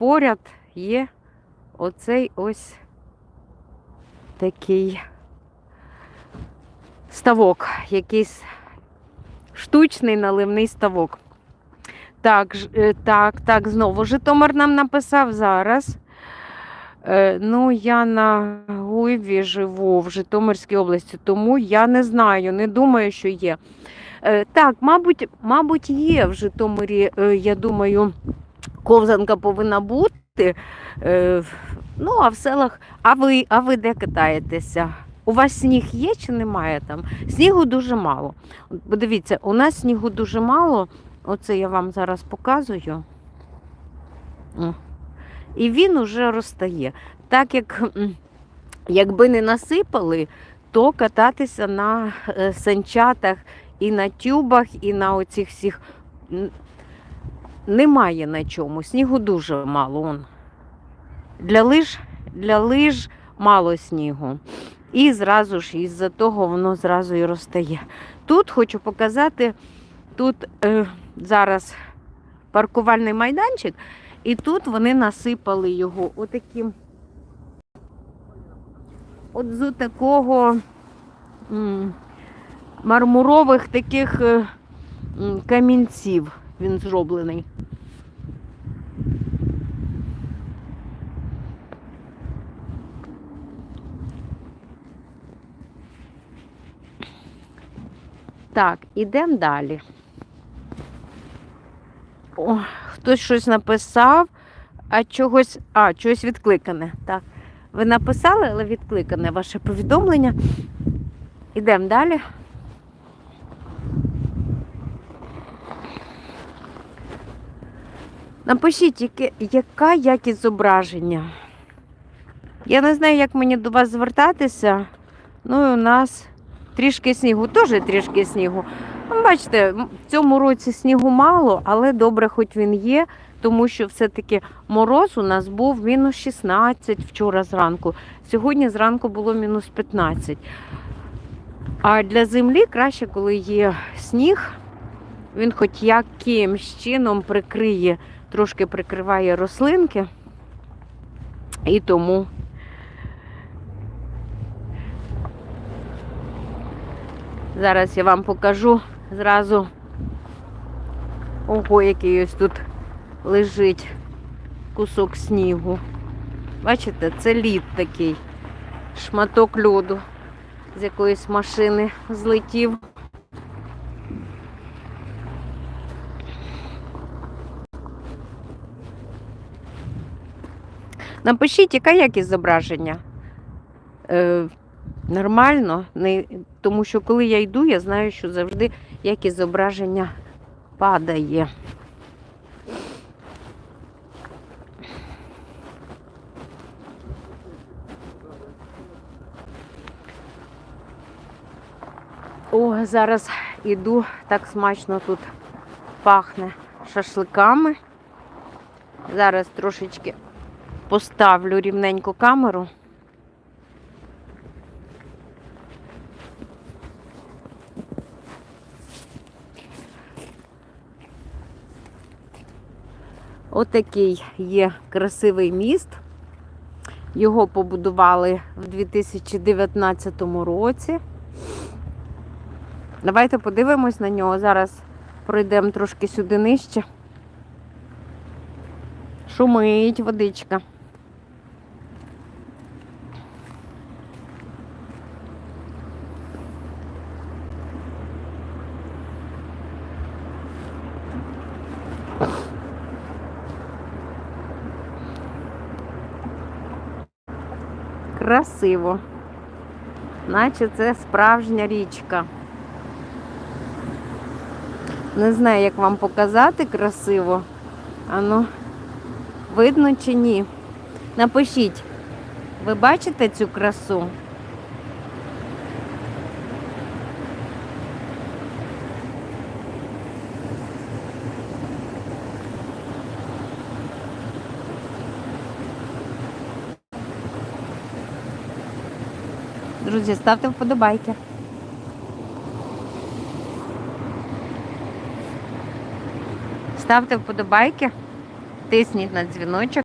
поряд є оцей ось такий ставок, якийсь штучний наливний ставок. Так, е, так, так, знову Житомир нам написав зараз. Е, ну, я на Гуйві живу в Житомирській області, тому я не знаю, не думаю, що є. Е, так, мабуть, мабуть, є в Житомирі, я думаю, ковзанка повинна бути. Е, ну, а в селах, а ви, а ви де катаєтеся? У вас сніг є чи немає там? Снігу дуже мало. Подивіться, у нас снігу дуже мало. Оце я вам зараз показую. І він уже розтає. Так як якби не насипали, то кататися на е, санчатах і на тюбах, і на оцих всіх немає на чому. Снігу дуже мало. Он. Для лиж, для лиж мало снігу. І зразу ж із-за того воно зразу і розтає. Тут хочу показати, тут е, зараз паркувальний майданчик, і тут вони насипали його отаким. От з такого мармурових таких е, камінців він зроблений. Так, ідемо далі. О, хтось щось написав, а чогось, а, чогось відкликане. Так. Ви написали, але відкликане ваше повідомлення. Ідемо далі. Напишіть, яка якість зображення. Я не знаю, як мені до вас звертатися. Ну і у нас трішки снігу, теж трішки снігу. Ну, Бачите, в цьому році снігу мало, але добре, хоч він є, тому що все-таки мороз у нас був мінус 16 вчора зранку. Сьогодні зранку було мінус 15. А для землі краще, коли є сніг, він хоч якимсь чином прикриє, трошки прикриває рослинки. І тому зараз я вам покажу зразу. Ого, який ось тут лежить кусок снігу. Бачите, це лід такий, шматок льоду з якоїсь машини злетів. Напишіть, яка якість зображення. Е, нормально, не, тому що коли я йду, я знаю, що завжди якість зображення падає. О, зараз іду, так смачно тут пахне шашликами. Зараз трошечки поставлю рівненько камеру. Отакий є красивий міст. Його побудували в 2019 році. Давайте подивимось на нього. Зараз пройдемо трошки сюди нижче. Шумить водичка. Красиво. Наче це справжня річка. Не знаю, як вам показати красиво. Ану, видно чи ні? Напишіть, ви бачите цю красу? Друзі, ставте вподобайки. Ставте вподобайки, тисніть на дзвіночок.